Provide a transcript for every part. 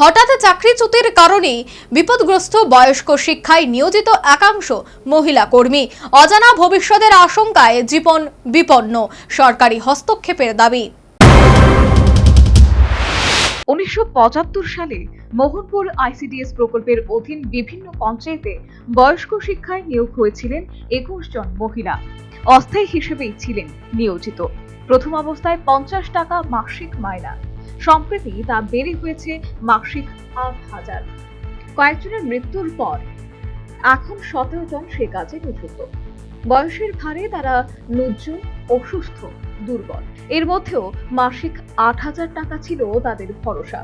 হঠাৎ চাকরিচ্যুতির কারণে বিপদগ্রস্ত বয়স্ক শিক্ষায় নিয়োজিত একাংশ মহিলা কর্মী। অজানা ভবিষ্যতের আশঙ্কায় জীবন বিপন্ন, সরকারি হস্তক্ষেপের দাবি। উনিশশো পঁচাত্তর সালে মোহনপুর আইসিডিএস প্রকল্পের অধীন বিভিন্ন পঞ্চায়েতে বয়স্ক শিক্ষায় নিয়োগ হয়েছিলেন একুশ জন মহিলা। অস্থায়ী হিসেবেই ছিলেন নিয়োজিত। প্রথম অবস্থায় পঞ্চাশ টাকা মাসিক মায়না সম্প্রতি তা বেড়ে হয়েছে মাসিক আট হাজার। কয়েকজনের মৃত্যুর পর এখন সতেরো জন সে কাজে নিযুক্ত বয়সের ভারে তারা নুজ্জ অসুস্থ, দুর্বল। এর মধ্যেও মাসিক আট হাজার টাকা ছিল তাদের ভরসা।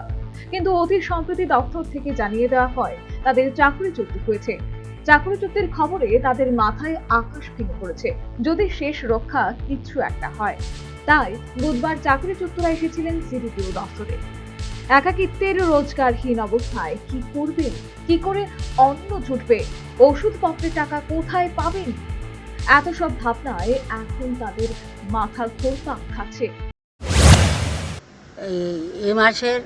কিন্তু অতি সম্প্রতি দপ্তর থেকে জানিয়ে দেওয়া হয়, তাদের চাকরি চুক্তি হয়েছে। চাকরি চুক্তির খবরে তাদের মাথায় আকাশ ভেঙে পড়েছে। যদি শেষ রক্ষা কিছু একটা হয়। তাই বুধবার চাকরি চুক্তরা এসেছিলেন সিডিপিও দপ্তরে একাকিত্বের রোজগারহীন অবস্থায় কি করবেন? কি করে অন্ন জুটবে? ওষুধপত্রের টাকা কোথায় পাবেন? এত সব ভাবনায় এখন তাদের মাথা ঘোরপাক খাচ্ছে। এ মাসের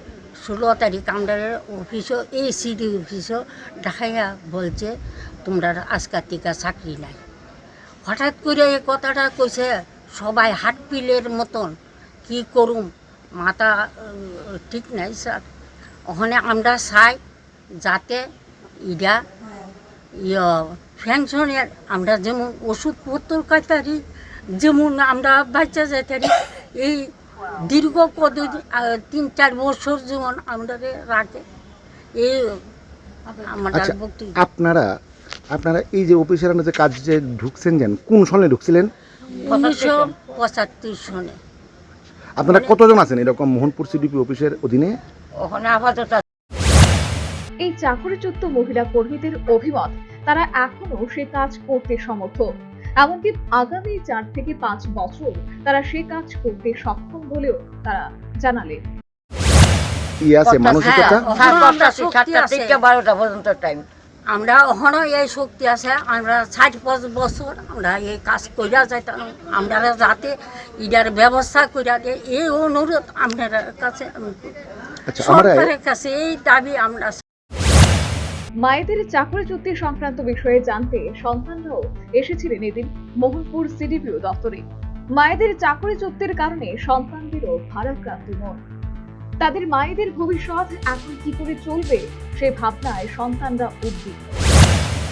ষোলো তারিখ আমরা অফিসও এই সিডি অফিসও দেখাইয়া বলছে, তোমরা আজকার টিকা চাকরি নাই। হঠাৎ করে এই কথাটা কইছে সবাই হাট পিলের মতন, কি করুম? মাথা ঠিক নাই, স্যার। ওখানে আমরা চাই যাতে ইডা ফ্যানশনের আমরা যেমন ওষুধপত্র কাটারি যেমন আমরা বাচ্চা যাইতারি, এই দীর্ঘ কদিন তিন চার বছর যেমন আমরা রাখে। এই আচ্ছা আপনারা আপনারা এই যে অফিসের যে কাজ যে ঢুকছেন যেন কোন সনে ঢুকছিলেন? উনিশশো পঁচাত্তর সনে। আপনারা কতজন আছেন এরকম মোহনপুর সিডিপি অফিসের অধীনে? ওখানে আপাতত এই চাকরিচ্যুত মহিলা কর্মীদের অভিমত তারা এখনও সে কাজ করতে সমর্থ। এমনকি আগামী চার থেকে পাঁচ বছর তারা সে কাজ করতে সক্ষম বলেও তারা জানালেন। ইয়ে মানসিকতা? হ্যাঁ, ওখানেও আমরা ওখানেও এই শক্তি আছে আমরা ষাট পাঁচ বছর আমরা এই কাজ কইরা যাইতাম। আমরা যাতে ইটার ব্যবস্থা কইরা দেয় এই অনুরোধ আপনার কাছে। আচ্ছা আমরা সরকারের কাছে এই দাবি আমরা মায়েদের চাকরি চুক্তি সংক্রান্ত বিষয়ে জানতে সন্তানরাও এসেছিলেন এদিন মোহনপুর সিডিপিও দপ্তরে। মায়েদের চাকরি চুক্তির কারণে সন্তানদেরও ভারাক্রান্ত মন। তাদের মায়েদের ভবিষ্যৎ এখন কি করে চলবে সে ভাবনায় সন্তানরা উদ্বিগ্ন।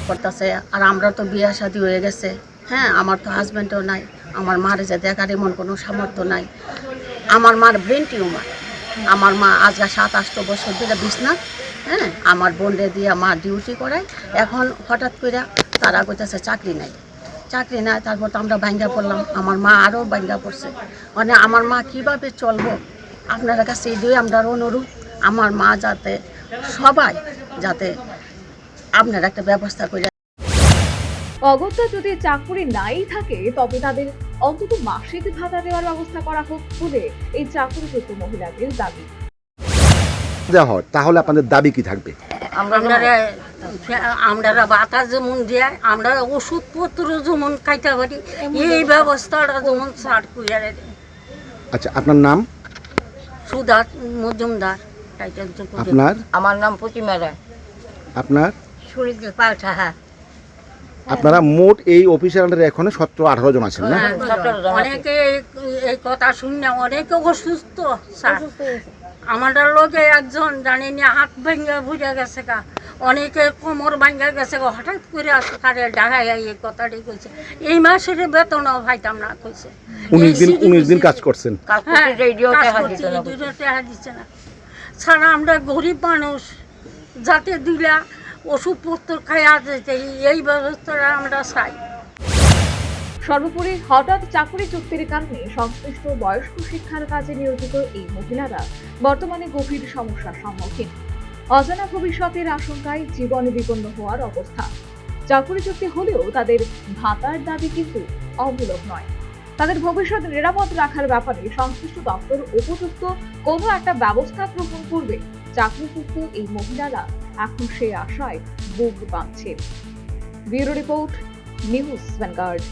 করতেছে, আর আমরা তো বিয়ে শাদী হয়ে গেছে। হ্যাঁ আমার তো হাজব্যান্ডও নাই, আমার মার যে দেখার এমন কোনো সামর্থ্য নাই। আমার মার ব্রেন টিউমার আমার মা আজকে সাত আষ্ট বছর ধরে বিছনাথ হ্যাঁ আমার বোনরে দিয়ে মা ডিউটি করায়। এখন হঠাৎ করে তারা কইতেছে চাকরি নাই। চাকরি নাই, তারপর তো আমরা ভাঙ্গা পড়লাম। আমার মা আরও ভাঙ্গা পড়ছে। মানে আমার মা কীভাবে চলবো? আপনার কাছে এই দুই আমরা অনুরোধ। আমার মা যাতে, সবাই যাতে আপনার একটা ব্যবস্থা করে অগত্যা যদি চাকরি নাই থাকে, তবে তাদের অন্তত মাসিক ভাতা দেওয়ার ব্যবস্থা করা হোক বলে এই চাকরিচ্যুত মহিলাদের দাবি। দেওয়া হয় তাহলে আপনাদের দাবি কি থাকবে? আমরা বাতাস যেমন দেয় আমরা ওষুধপত্র যেমন খাইতে পারি এই ব্যবস্থাটা যেমন সার কুইয়ারে আচ্ছা আপনার নাম? মজুমদার। আপনার? আমার নাম প্রতিমা রায়। আপনার? শরীর পাল সাহা। আপনারা মোট এই অফিসের আন্ডারে এখন সতেরো আঠারো জন আছেন না? হ্যাঁ, আছে। অনেকে এই- এই কথা শুনে অনেকে অসুস্থ স্যার। আমার লোকে একজন জানি না হাত ভেঙে বুঝে গেছে কা অনেকে কোমর ভেঙে গেছে গা, হঠাৎ করে তারে ডাঙায় এই কথাটি কইছে। এই মাসের বেতনও ভাইতাম না কইছে। উনিশ দিন উনিশ দিন কাজ করছেন। কাজ হ্যাঁ, রেডিও কাজ দেখা করছি, দিত না দুটো টাকা দিচ্ছে না। ছাড়া আমরা গরিব মানুষ যাতে দিলা ওষুধপত্র খাইয়া যেতে এই ব্যবস্থাটা আমরা চাই। সর্বোপরি হঠাৎ চাকরি চুক্তির কারণে সংশ্লিষ্ট বয়স্ক শিক্ষার কাজে নিয়োজিত এই মহিলারা বর্তমানে গভীর সমস্যার সম্মুখীন। অজানা ভবিষ্যতের আশঙ্কায় জীবন বিপন্ন হওয়ার অবস্থা। চাকরি চুক্তি হলেও তাদের ভাতার দাবি কিন্তু অমূলক নয়। তাদের ভবিষ্যৎ নিরাপদ রাখার ব্যাপারে সংশ্লিষ্ট দপ্তর উপযুক্ত কোনো একটা ব্যবস্থা গ্রহণ করবে। চাকরিযুক্ত এই মহিলারা এখন সেই আশায় বুক বাঁধছে। Bureau report news Vanguard.